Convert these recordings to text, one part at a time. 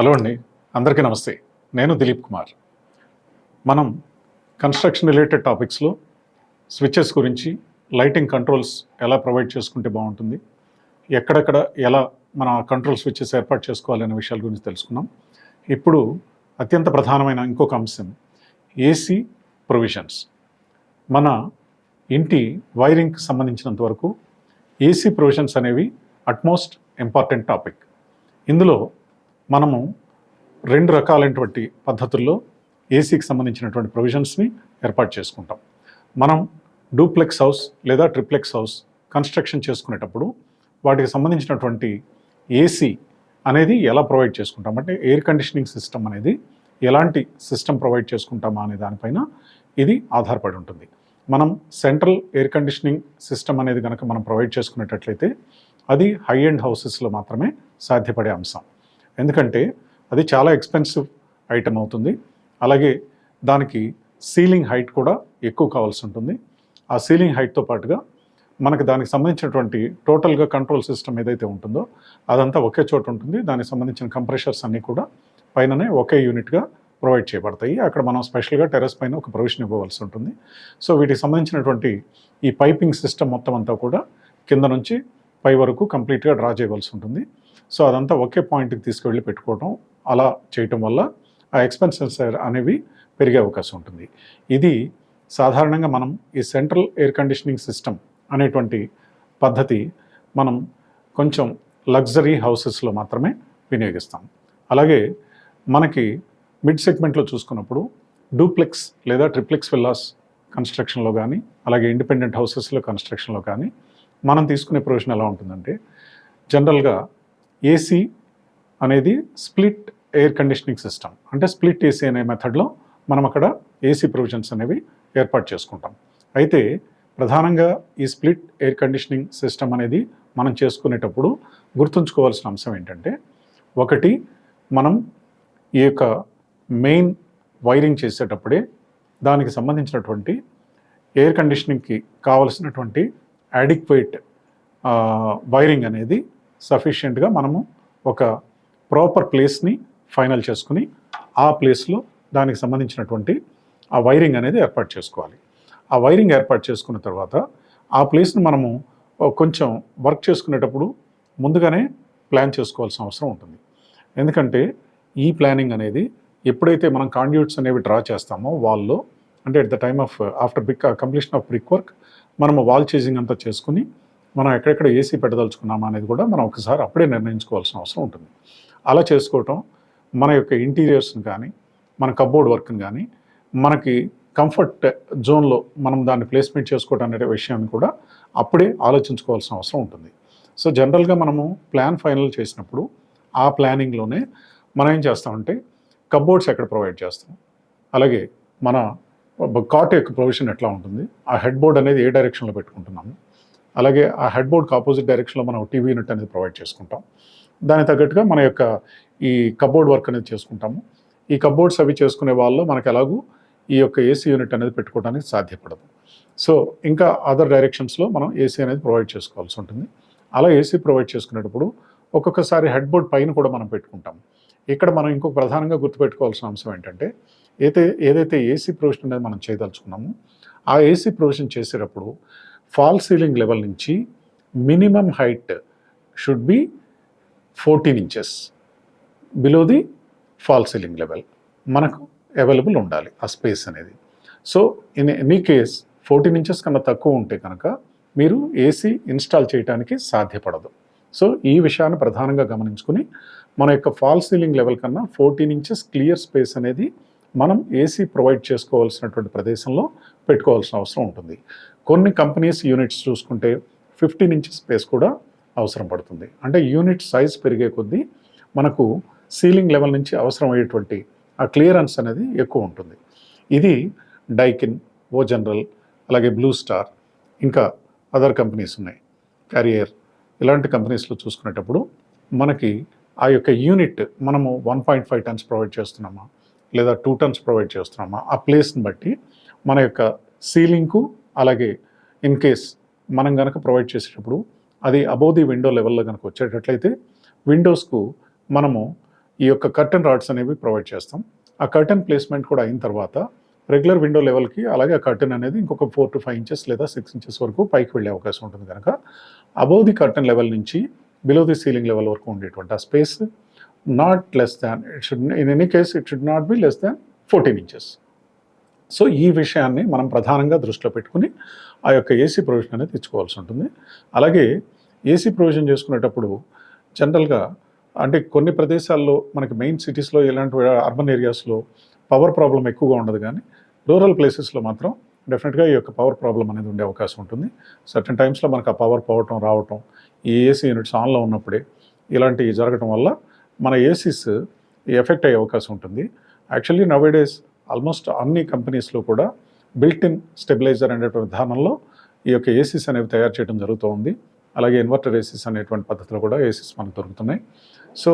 Hello అండి. అందరికీ నమస్తే. నేను దిలీప్ కుమార్. మనం కన్స్ట్రక్షన్ రిలేటెడ్ టాపిక్స్లో స్విచ్చెస్ గురించి లైటింగ్ కంట్రోల్స్ ఎలా ప్రొవైడ్ చేసుకుంటే బాగుంటుంది ఎక్కడెక్కడ ఎలా మన కంట్రోల్ స్విచ్చెస్ ఏర్పాటు చేసుకోవాలనే విషయాల గురించి తెలుసుకున్నాం. ఇప్పుడు అత్యంత ప్రధానమైన ఇంకొక అంశం ఏసీ ప్రొవిజన్స్ మన ఇంటి వైరింగ్కి సంబంధించినంత వరకు ఏసీ ప్రొవిజన్స్ అనేవి అట్మోస్ట్ ఇంపార్టెంట్ టాపిక్ ఇందులో మనము రెండు రకాలైనటువంటి పద్ధతుల్లో ఏసీకి సంబంధించినటువంటి ప్రొవిజన్స్ని ఏర్పాటు చేసుకుంటాం. మనం డూప్లెక్స్ హౌస్ లేదా ట్రిప్లెక్స్ హౌస్ కన్స్ట్రక్షన్ చేసుకునేటప్పుడు వాటికి సంబంధించినటువంటి ఏసీ అనేది ఎలా ప్రొవైడ్ చేసుకుంటాం? అంటే ఎయిర్ కండిషనింగ్ సిస్టమ్ అనేది ఎలాంటి సిస్టమ్ ప్రొవైడ్ చేసుకుంటామా అనే దానిపైన ఇది ఆధారపడి ఉంటుంది. మనం సెంట్రల్ ఎయిర్ కండిషనింగ్ సిస్టమ్ అనేది కనుక మనం ప్రొవైడ్ చేసుకునేటట్లయితే అది హై ఎండ్ హౌసెస్లో మాత్రమే సాధ్యపడే అంశం. ఎందుకంటే అది చాలా ఎక్స్పెన్సివ్ ఐటెం అవుతుంది. అలాగే దానికి సీలింగ్ హైట్ కూడా ఎక్కువ కావాల్సి ఉంటుంది. ఆ సీలింగ్ హైట్తో పాటుగా మనకి దానికి సంబంధించినటువంటి టోటల్గా కంట్రోల్ సిస్టమ్ ఏదైతే ఉంటుందో అదంతా ఒకే చోట ఉంటుంది. దానికి సంబంధించిన కంప్రెషర్స్ అన్నీ కూడా పైననే ఒకే యూనిట్గా ప్రొవైడ్ చేయబడతాయి. అక్కడ మనం స్పెషల్గా టెర్రస్ పైన ఒక ప్రొవిజన్ ఇవ్వవలసి ఉంటుంది. సో వీటికి సంబంధించినటువంటి ఈ పైపింగ్ సిస్టమ్ మొత్తం అంతా కూడా కింద నుంచి పై వరకు కంప్లీట్గా డ్రా చేయవలసి ఉంటుంది. సో అదంతా ఒకే పాయింట్కి తీసుకువెళ్ళి పెట్టుకోవడం అలా చేయటం వల్ల ఆ ఎక్స్పెన్సెస్ అనేవి పెరిగే అవకాశం ఉంటుంది. ఇది సాధారణంగా మనం ఈ సెంట్రల్ ఎయిర్ కండిషనింగ్ సిస్టమ్ అనేటువంటి పద్ధతి మనం కొంచెం లగ్జరీ హౌసెస్లో మాత్రమే వినియోగిస్తాం. అలాగే మనకి మిడ్ సెగ్మెంట్లో చూసుకున్నప్పుడు డూప్లెక్స్ లేదా ట్రిప్లెక్స్ విల్లాస్ కన్స్ట్రక్షన్లో కానీ అలాగే ఇండిపెండెంట్ హౌసెస్లో కన్స్ట్రక్షన్లో కానీ మనం తీసుకునే ప్రొవిజన్ ఎలా ఉంటుందంటే జనరల్గా ఏసీ అనేది స్ప్లిట్ ఎయిర్ కండిషనింగ్ సిస్టమ్ అంటే స్ప్లిట్ ఏసీ అనే మెథడ్లో మనం అక్కడ ఏసీ ప్రొవిజన్స్ అనేవి ఏర్పాటు చేసుకుంటాం. అయితే ప్రధానంగా ఈ స్ప్లిట్ ఎయిర్ కండిషనింగ్ సిస్టమ్ అనేది మనం చేసుకునేటప్పుడు గుర్తుంచుకోవాల్సిన అంశం ఏంటంటే ఒకటి మనం ఈ యొక్క మెయిన్ వైరింగ్ చేసేటప్పుడే దానికి సంబంధించినటువంటి ఎయిర్ కండిషనింగ్కి కావలసినటువంటి అడిక్వేట్ వైరింగ్ అనేది సఫిషియెంట్గా మనము ఒక ప్రాపర్ ప్లేస్ని ఫైనల్ చేసుకుని ఆ ప్లేస్లో దానికి సంబంధించినటువంటి ఆ వైరింగ్ అనేది ఏర్పాటు చేసుకోవాలి. ఆ వైరింగ్ ఏర్పాటు చేసుకున్న తర్వాత ఆ ప్లేస్ని మనము కొంచెం వర్క్ చేసుకునేటప్పుడు ముందుగానే ప్లాన్ చేసుకోవాల్సిన అవసరం ఉంటుంది. ఎందుకంటే ఈ ప్లానింగ్ అనేది ఎప్పుడైతే మనం కాండ్యూట్స్ అనేవి డ్రా చేస్తామో వాల్లో అంటే at the time of after brick completion of brick work మనము వాల్ చేసింగ్ అంతా చేసుకుని మనం ఎక్కడెక్కడ ఏసీ పెట్టదలుచుకున్నామా అనేది కూడా మనం ఒకసారి అప్పుడే నిర్ణయించుకోవాల్సిన అవసరం ఉంటుంది. అలా చేసుకోవటం మన యొక్క ఇంటీరియర్స్ని కానీ మన కబోర్డ్ వర్క్ని కానీ మనకి కంఫర్ట్ జోన్లో మనం దాన్ని ప్లేస్మెంట్ చేసుకోవడం అనే విషయాన్ని కూడా అప్పుడే ఆలోచించుకోవాల్సిన అవసరం ఉంటుంది. సో జనరల్గా మనము ప్లాన్ ఫైనల్ చేసినప్పుడు ఆ ప్లానింగ్లోనే మనం ఏం చేస్తామంటే కబోర్డ్స్ ఎక్కడ ప్రొవైడ్ చేస్తాం? అలాగే మన కాట్ యొక్క ప్రొవిజన్ ఎట్లా ఉంటుంది? ఆ హెడ్ బోర్డ్ అనేది ఏ డైరెక్షన్లో పెట్టుకుంటున్నాము? అలాగే ఆ హెడ్ బోర్డ్కి ఆపోజిట్ డైరెక్షన్లో మనం టీవీ యూనిట్ అనేది ప్రొవైడ్ చేసుకుంటాం. దానికి తగ్గట్టుగా మన యొక్క ఈ కబోర్డ్ వర్క్ అనేది చేసుకుంటాము. ఈ కబోర్డ్స్ అవి చేసుకునే వాళ్ళు మనకు ఎలాగూ ఈ యొక్క ఏసీ యూనిట్ అనేది పెట్టుకోవడానికి సాధ్యపడదు. సో ఇంకా అదర్ డైరెక్షన్స్లో మనం ఏసీ అనేది ప్రొవైడ్ చేసుకోవాల్సి ఉంటుంది. అలా ఏసీ ప్రొవైడ్ చేసుకునేటప్పుడు ఒక్కొక్కసారి హెడ్ బోర్డ్ పైన కూడా మనం పెట్టుకుంటాం. ఇక్కడ మనం ఇంకొక ప్రధానంగా గుర్తుపెట్టుకోవాల్సిన అంశం ఏంటంటే ఏదైతే ఏదైతే ఏసీ ప్రొవిజన్ అనేది మనం చేయదలుచుకున్నామో ఆ ఏసీ ప్రొవిజన్ చేసేటప్పుడు ఫాల్ సీలింగ్ లెవెల్ నుంచి minimum height should be fourteen inches. Below the fall ceiling level మనకు అవైలబుల్ ఉండాలి ఆ స్పేస్ అనేది. So in any case fourteen inches కన్నా తక్కువ ఉంటే కనుక మీరు ఏసీ ఇన్స్టాల్ చేయడానికి సాధ్యపడదు. సో ఈ విషయాన్ని ప్రధానంగా గమనించుకుని మన యొక్క ఫాల్ సీలింగ్ లెవెల్ కన్నా ఫోర్టీన్ ఇంచెస్ క్లియర్ స్పేస్ అనేది మనం ఏసీ ప్రొవైడ్ చేసుకోవాల్సినటువంటి ప్రదేశంలో పెట్టుకోవాల్సిన అవసరం ఉంటుంది. కొన్ని కంపెనీస్ యూనిట్స్ చూసుకుంటే ఫిఫ్టీన్ ఇంచెస్ స్పేస్ కూడా అవసరం పడుతుంది. అంటే యూనిట్ సైజ్ పెరిగే కొద్దీ మనకు సీలింగ్ లెవెల్ నుంచి అవసరమయ్యేటువంటి ఆ క్లియరెన్స్ అనేది ఎక్కువ ఉంటుంది. ఇది డైకిన్ ఓ జనరల్ అలాగే బ్లూ స్టార్ ఇంకా అదర్ కంపెనీస్ ఉన్నాయి. క్యారియర్ ఇలాంటి కంపెనీస్లో చూసుకునేటప్పుడు మనకి ఆ యొక్క యూనిట్ మనము one point five tons provide చేస్తున్నామా? లేదా టూ టన్స్ ప్రొవైడ్ చేస్తున్నామా? ఆ ప్లేస్ని బట్టి మన యొక్క సీలింగ్కు అలాగే ఇన్ కేస్ మనం కనుక ప్రొవైడ్ చేసేటప్పుడు అది అబోవ్ ది విండో లెవెల్లో కనుక వచ్చేటట్లయితే విండోస్కు మనము ఈ యొక్క కర్టన్ రాడ్స్ అనేవి ప్రొవైడ్ చేస్తాం. ఆ కర్టన్ ప్లేస్మెంట్ కూడా అయిన తర్వాత రెగ్యులర్ విండో లెవెల్కి అలాగే ఆ కర్టన్ అనేది ఇంకొక ఫోర్ టు ఫైవ్ ఇంచెస్ లేదా సిక్స్ ఇంచెస్ వరకు పైకి వెళ్ళే అవకాశం ఉంటుంది కనుక అబౌవ్ ది కర్టన్ లెవెల్ నుంచి బిలో ది సీలింగ్ లెవెల్ వరకు ఉండేటువంటి ఆ space not less than it should in any case it should not be less than fourteen inches so ఈ విషయాన్ని మనం ప్రధానంగా దృష్టిలో పెట్టుకుని ఆ యొక్క ఏసీ ప్రొవిజన్ అనేది తెచ్చుకోవాల్సి ఉంటుంది. అలాగే ఏసీ ప్రొవిజన్ చేసుకునేటప్పుడు జనరల్గా అంటే కొన్ని ప్రదేశాల్లో మనకి మెయిన్ సిటీస్లో ఇలాంటి అర్బన్ ఏరియాస్లో పవర్ ప్రాబ్లం ఎక్కువగా ఉండదు కానీ రూరల్ ప్లేసెస్లో మాత్రం డెఫినెట్గా ఈ యొక్క పవర్ ప్రాబ్లం అనేది ఉండే అవకాశం ఉంటుంది. సర్టన్ టైమ్స్లో మనకు ఆ పవర్ పోవటం రావటం ఈ ఏసీ యూనిట్స్ ఆన్లో ఉన్నప్పుడే ఇలాంటివి జరగటం వల్ల మన ఏసీస్ ఎఫెక్ట్ అయ్యే అవకాశం ఉంటుంది. యాక్చువల్లీ నవేడేస్ ఆల్మోస్ట్ అన్ని కంపెనీస్లో కూడా బిల్ట్ ఇన్ స్టెబిలైజర్ అనేటువంటి విధానంలో ఈ యొక్క ఏసీస్ అనేవి తయారు చేయడం జరుగుతూ ఉంది. అలాగే ఇన్వర్టర్ ఏసీస్ అనేటువంటి పద్ధతిలో కూడా ఏసీస్ మనకు దొరుకుతున్నాయి. సో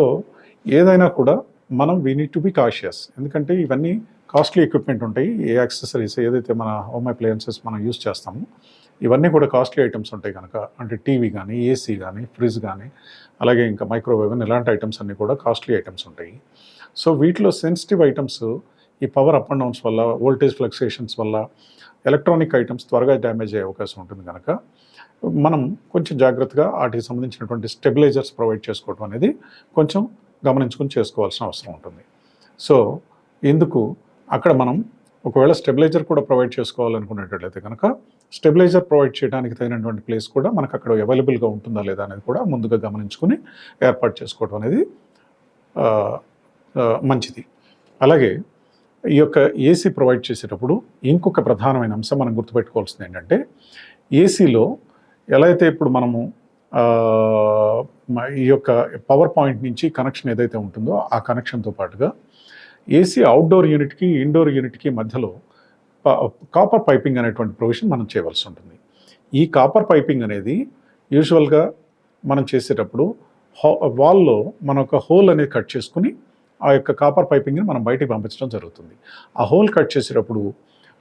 ఏదైనా కూడా మనం we need to be cautious ఎందుకంటే ఇవన్నీ కాస్ట్లీ ఎక్విప్మెంట్ ఉంటాయి. ఏ యాక్సెసరీస్ ఏదైతే మన హోమ్ అప్లయన్సెస్ మనం యూస్ చేస్తామో ఇవన్నీ కూడా కాస్ట్లీ ఐటమ్స్ ఉంటాయి కనుక. అంటే టీవీ కానీ ఏసీ కానీ ఫ్రిడ్జ్ కానీ అలాగే ఇంకా మైక్రోవేవ్ ఇలాంటి ఐటమ్స్ అన్నీ కూడా కాస్ట్లీ ఐటమ్స్ ఉంటాయి. సో వీటిలో సెన్సిటివ్ ఐటమ్స్ ఈ పవర్ అప్ అండ్ డౌన్స్ వల్ల వోల్టేజ్ ఫ్లక్సేషన్స్ వల్ల ఎలక్ట్రానిక్ ఐటమ్స్ త్వరగా డ్యామేజ్ అయ్యే అవకాశం ఉంటుంది కనుక మనం కొంచెం జాగ్రత్తగా వాటికి సంబంధించినటువంటి స్టెబిలైజర్స్ ప్రొవైడ్ చేసుకోవడం అనేది కొంచెం గమనించుకొని చేసుకోవాల్సిన అవసరం ఉంటుంది. సో ఇందుకు అక్కడ మనం ఒకవేళ స్టెబిలైజర్ కూడా ప్రొవైడ్ చేసుకోవాలనుకునేటట్లయితే కనుక స్టెబిలైజర్ ప్రొవైడ్ చేయడానికి తగినటువంటి ప్లేస్ కూడా మనకు అక్కడ అవైలబుల్గా ఉంటుందా లేదా అనేది కూడా ముందుగా గమనించుకుని ఏర్పాటు చేసుకోవడం అనేది మంచిది. అలాగే ఈ యొక్క ఏసీ ప్రొవైడ్ చేసేటప్పుడు ఇంకొక ప్రధానమైన అంశం మనం గుర్తుపెట్టుకోవాల్సింది ఏంటంటే ఏసీలో ఎలా అయితే ఇప్పుడు మనము ఈ యొక్క పవర్ పాయింట్ నుంచి కనెక్షన్ ఏదైతే ఉంటుందో ఆ కనెక్షన్తో పాటుగా ఏసీ అవుట్డోర్ యూనిట్కి ఇండోర్ యూనిట్కి మధ్యలో కాపర్ పైపింగ్ అనేటువంటి ప్రొవిజన్ మనం చేయవలసి ఉంటుంది. ఈ కాపర్ పైపింగ్ అనేది యూజువల్గా మనం చేసేటప్పుడు వాల్లో మన ఒక హోల్ అనేది కట్ చేసుకుని ఆ యొక్క కాపర్ పైపింగ్ని మనం బయటికి పంపించడం జరుగుతుంది. ఆ హోల్ కట్ చేసేటప్పుడు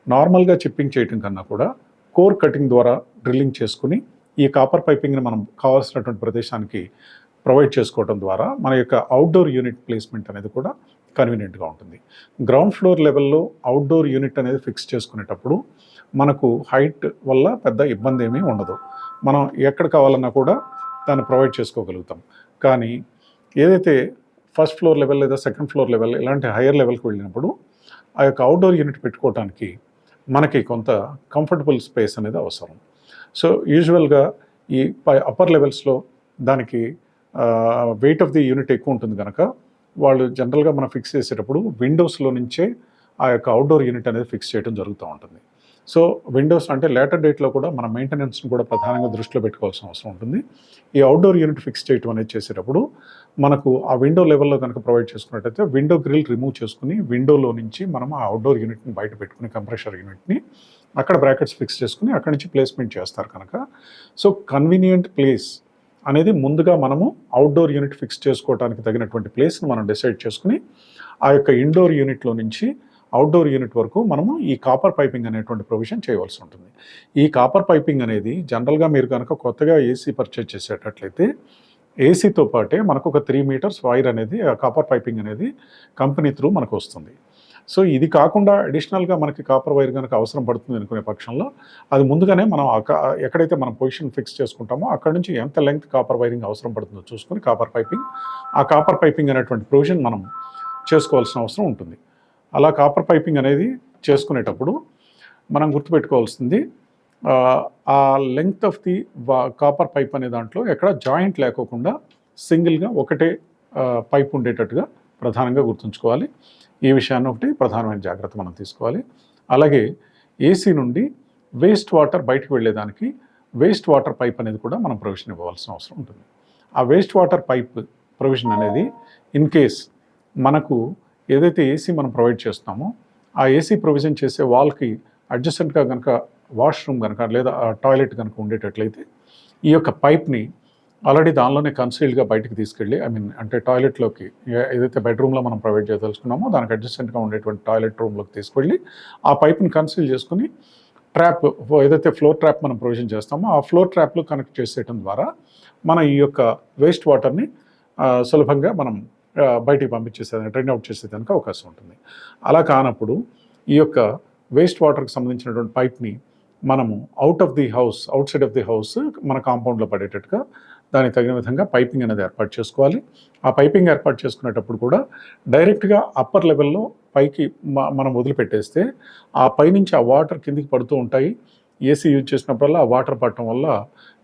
నార్మల్గా చిప్పింగ్ చేయటం కన్నా కూడా కోర్ కటింగ్ ద్వారా డ్రిల్లింగ్ చేసుకుని ఈ కాపర్ పైపింగ్ని మనం కావాల్సినటువంటి ప్రదేశానికి ప్రొవైడ్ చేసుకోవడం ద్వారా మన యొక్క అవుట్డోర్ యూనిట్ ప్లేస్మెంట్ అనేది కూడా కన్వీనియంట్గా ఉంటుంది. గ్రౌండ్ ఫ్లోర్ లెవెల్లో అవుట్డోర్ యూనిట్ అనేది ఫిక్స్ చేసుకునేటప్పుడు మనకు హైట్ వల్ల పెద్ద ఇబ్బంది ఏమీ ఉండదు. మనం ఎక్కడ కావాలన్నా కూడా దాన్ని ప్రొవైడ్ చేసుకోగలుగుతాం. కానీ ఏదైతే ఫస్ట్ ఫ్లోర్ లెవెల్ లేదా సెకండ్ ఫ్లోర్ లెవెల్ ఇలాంటి హైయర్ లెవెల్కి వెళ్ళినప్పుడు ఆ యొక్క అవుట్డోర్ యూనిట్ పెట్టుకోవడానికి మనకి కొంత కంఫర్టబుల్ స్పేస్ అనేది అవసరం. సో యూజువల్గా ఈ పై అప్పర్ లెవెల్స్లో దానికి వెయిట్ ఆఫ్ ది యూనిట్ ఎక్కువ ఉంటుంది కనుక వాళ్ళు జనరల్గా మనం ఫిక్స్ చేసేటప్పుడు విండోస్లో నుంచే ఆ యొక్క అవుట్డోర్ యూనిట్ అనేది ఫిక్స్ చేయడం జరుగుతూ ఉంటుంది. సో విండోస్ అంటే లేటర్ డేట్లో కూడా మన మెయింటెనెన్స్ని కూడా ప్రధానంగా దృష్టిలో పెట్టుకోవాల్సిన అవసరం ఉంటుంది. ఈ అవుట్డోర్ యూనిట్ ఫిక్స్ చేయటం అనేది చేసేటప్పుడు మనకు ఆ విండో లెవెల్లో కనుక ప్రొవైడ్ చేసుకున్నట్టయితే విండో గ్రిల్ రిమూవ్ చేసుకుని విండోలో నుంచి మనం ఆ అవుట్డోర్ యూనిట్ని బయట పెట్టుకుని కంప్రెషర్ యూనిట్ని అక్కడ బ్రాకెట్స్ ఫిక్స్ చేసుకుని అక్కడి నుంచి ప్లేస్మెంట్ చేస్తారు కనుక. సో కన్వీనియంట్ ప్లేస్ అనేది ముందుగా మనము అవుట్డోర్ యూనిట్ ఫిక్స్ చేసుకోవడానికి తగినటువంటి ప్లేస్ని మనం డిసైడ్ చేసుకుని ఆ యొక్క ఇండోర్ యూనిట్లో నుంచి అవుట్డోర్ యూనిట్ వరకు మనము ఈ కాపర్ పైపింగ్ అనేటువంటి ప్రొవిజన్ చేయవలసి ఉంటుంది. ఈ కాపర్ పైపింగ్ అనేది జనరల్గా మీరు కనుక కొత్తగా ఏసీ పర్చేజ్ చేసేటట్లయితే ఏసీతో పాటే మనకు ఒక త్రీ మీటర్స్ వైర్ అనేది ఆ కాపర్ పైపింగ్ అనేది కంపెనీ త్రూ మనకు వస్తుంది. సో ఇది కాకుండా అడిషనల్గా మనకి కాపర్ వైర్ కనుక అవసరం పడుతుంది అనుకునే పక్షంలో అది ముందుగానే మనం ఎక్కడైతే మనం పొజిషన్ ఫిక్స్ చేసుకుంటామో అక్కడ నుంచి ఎంత లెంగ్త్ కాపర్ వైరింగ్ అవసరం పడుతుందో చూసుకొని కాపర్ పైపింగ్ ఆ కాపర్ పైపింగ్ అనేటువంటి ప్రొవిజన్ మనం చేసుకోవాల్సిన అవసరం ఉంటుంది. అలా కాపర్ పైపింగ్ అనేది చేసుకునేటప్పుడు మనం గుర్తుపెట్టుకోవాల్సింది ఆ, length of the copper pipe అనే దాంట్లో ఎక్కడ జాయింట్ లేకోకుండా సింగిల్గా ఒకటే పైప్ ఉండేటట్టుగా ప్రధానంగా గుర్తుంచుకోవాలి. ఈ విషయాన్ని ఒకటి ప్రధానమైన జాగ్రత్త మనం తీసుకోవాలి. అలాగే ఏసీ నుండి వేస్ట్ వాటర్ బయటకు వెళ్ళేదానికి వేస్ట్ వాటర్ పైప్ అనేది కూడా మనం ప్రొవిజన్ ఇవ్వవలసిన అవసరం ఉంటుంది. ఆ వేస్ట్ వాటర్ పైప్ ప్రొవిజన్ అనేది ఇన్ కేస్ మనకు ఏదైతే ఏసీ మనం ప్రొవైడ్ చేస్తున్నామో ఆ ఏసీ ప్రొవిజన్ చేసే వాల్కి అడ్జస్టెంట్గా కనుక వాష్రూమ్ కనుక లేదా టాయిలెట్ కనుక ఉండేటట్లయితే ఈ యొక్క పైప్ని ఆల్రెడీ దానిలోనే కన్సీల్డ్గా బయటకు తీసుకెళ్ళి ఐ మీన్ అంటే టాయిలెట్లోకి ఏదైతే బెడ్రూమ్లో మనం ప్రొవైడ్ చేయదలుచుకున్నామో దానికి అడ్జస్టెంట్గా ఉండేటువంటి టాయిలెట్ రూమ్లోకి తీసుకెళ్ళి ఆ పైప్ని కన్సీల్ చేసుకుని ట్రాప్ ఏదైతే ఫ్లోర్ ట్రాప్ మనం ప్రొవిజన్ చేస్తామో ఆ ఫ్లోర్ ట్రాప్లో కనెక్ట్ చేసేయడం ద్వారా మన ఈ యొక్క వేస్ట్ వాటర్ని సులభంగా మనం బయటికి పంపించేసేదానికి ట్రైన్ అవుట్ చేసేదానికి అవకాశం ఉంటుంది. అలా కానప్పుడు ఈ యొక్క వేస్ట్ వాటర్కి సంబంధించినటువంటి పైప్ని మనము out of the house outside of the house మన కాంపౌండ్లో పడేటట్టుగా దానికి తగిన విధంగా పైపింగ్ అనేది ఏర్పాటు చేసుకోవాలి. ఆ పైపింగ్ ఏర్పాటు చేసుకునేటప్పుడు కూడా డైరెక్ట్గా అప్పర్ లెవెల్లో పైకి మనం వదిలిపెట్టేస్తే ఆ పైనుంచి ఆ వాటర్ కిందికి పడుతూ ఉంటాయి. ఏసీ యూజ్ చేసినప్పుడల్లా ఆ వాటర్ పడటం వల్ల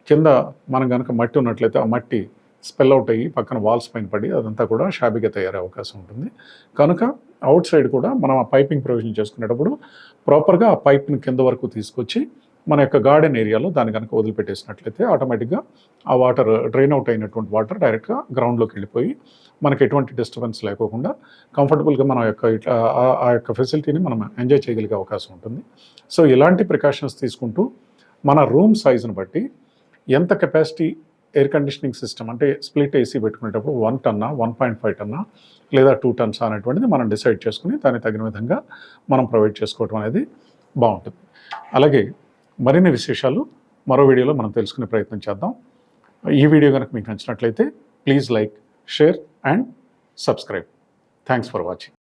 కింద మనం కనుక మట్టి ఉన్నట్లయితే ఆ మట్టి స్పెల్ అవుట్ అయ్యి పక్కన వాల్స్ పైన పడి అదంతా కూడా షాబీగా తయారయ్యే అవకాశం ఉంటుంది. కనుక అవుట్ సైడ్ కూడా మనం ఆ పైపింగ్ ప్రొవిజన్ చేసుకునేటప్పుడు ప్రాపర్గా ఆ పైప్ని కింద వరకు తీసుకొచ్చి మన యొక్క గార్డెన్ ఏరియాలో దాన్ని కనుక వదిలిపెట్టేసినట్లయితే ఆటోమేటిక్గా ఆ వాటర్ డ్రైన్ అవుట్ అయినటువంటి వాటర్ డైరెక్ట్గా గ్రౌండ్లోకి వెళ్ళిపోయి మనకి ఎటువంటి డిస్టర్బెన్స్ లేకోకుండా కంఫర్టబుల్గా మన యొక్క ఇట్లా ఆ- ఆ యొక్క ఫెసిలిటీని మనం ఎంజాయ్ చేయగలిగే అవకాశం ఉంటుంది. సో ఇలాంటి ప్రికాషన్స్ తీసుకుంటూ మన రూమ్ సైజుని బట్టి ఎంత కెపాసిటీ ఎయిర్ కండిషనింగ్ సిస్టమ్ అంటే స్ప్లిట్ ఏసీ పెట్టుకునేటప్పుడు వన్ టన్నా వన్ పాయింట్ ఫైవ్ టన్నా లేదా టూ టన్స్ అనేటువంటిది మనం డిసైడ్ చేసుకుని దానికి తగిన విధంగా మనం ప్రొవైడ్ చేసుకోవటం అనేది బాగుంటుంది. అలాగే మరిన్ని విశేషాలు మరో వీడియోలో మనం తెలుసుకునే ప్రయత్నం చేద్దాం. ఈ వీడియో కనుక మీకు నచ్చినట్లయితే please like share and subscribe thanks for watching